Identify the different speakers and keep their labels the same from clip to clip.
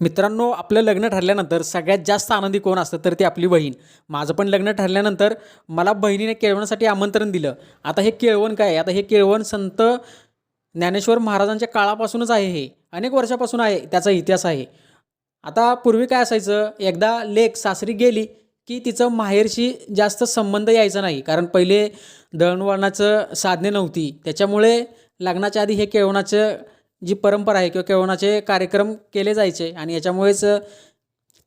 Speaker 1: मित्रांनो आपलं लग्न ठरल्यानंतर सगळ्यात जास्त आनंदी कोण असतं तर ती आपली बहीण. माझं पण लग्न ठरल्यानंतर मला बहिणीने केळवणासाठी आमंत्रण दिलं. आता हे केळवण काय आता हे केळवण संत ज्ञानेश्वर महाराजांच्या काळापासूनच आहे हे. अनेक वर्षापासून आहे त्याचा इतिहास आहे. आता पूर्वी काय असायचं? एकदा लेख सासरी गेली की तिचं माहेरशी जास्त संबंध यायचा नाही. कारण पहिले दळणवळणाचं साधने नव्हती. त्याच्यामुळे लग्नाच्या आधी हे केळवणाचं जी परंपरा आहे किंवा केळवणाचे कार्यक्रम केले जायचे आणि याच्यामुळेच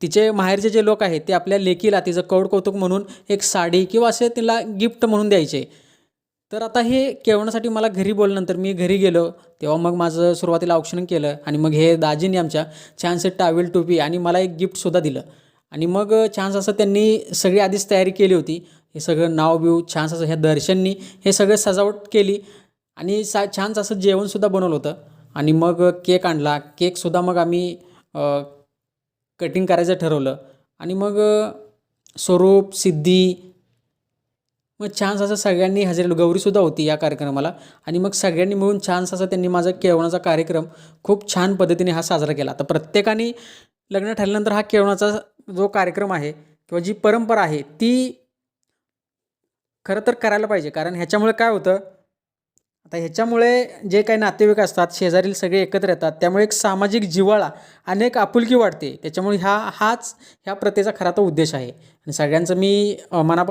Speaker 1: तिचे माहेरचे जे लोक आहेत ते आपल्या लेकीला तिचं कौड कौतुक म्हणून एक साडी किंवा असे तिला गिफ्ट म्हणून द्यायचे. तर आता हे केवणासाठी मला घरी बोलल्यानंतर मी घरी गेलो तेव्हा मग माझं सुरुवातीला औक्षण केलं आणि मग हे दाजींनी आमच्या छानसे टावेल टोपी आणि मला एक गिफ्टसुद्धा दिलं. आणि मग छानसं असं त्यांनी सगळी आधीच तयारी केली होती. हे सगळं नाव बिव छानसं असं ह्या दर्शननी हे सगळं सजावट केली आणि सा छानसं असं जेवणसुद्धा बनवलं होतं. आणि मग केक आणला. केकसुद्धा मग आम्ही कटिंग करायचं ठरवलं. आणि मग स्वरूप सिद्धी मग छानसं असं सगळ्यांनी हजेरी गौरीसुद्धा होती या कार्यक्रमाला. आणि मग सगळ्यांनी मिळून छानसं असा त्यांनी माझा केवणाचा कार्यक्रम खूप छान पद्धतीने हा साजरा केला. तर प्रत्येकाने लग्न ठरल्यानंतर हा केवणाचा जो कार्यक्रम आहे किंवा जी परंपरा आहे ती खरं तर करायला पाहिजे. कारण ह्याच्यामुळे काय होतं आता ह्याच्यामुळे जे काही नातेवाईक असतात शेजारील सगळे एकत्र येतात त्यामुळे एक सामाजिक जिव्हाळा आणि एक आपुलकी वाढते. त्याच्यामुळे ह्या हाच ह्या प्रथेचा खरा तो उद्देश आहे. आणि सगळ्यांचं मी मनापासून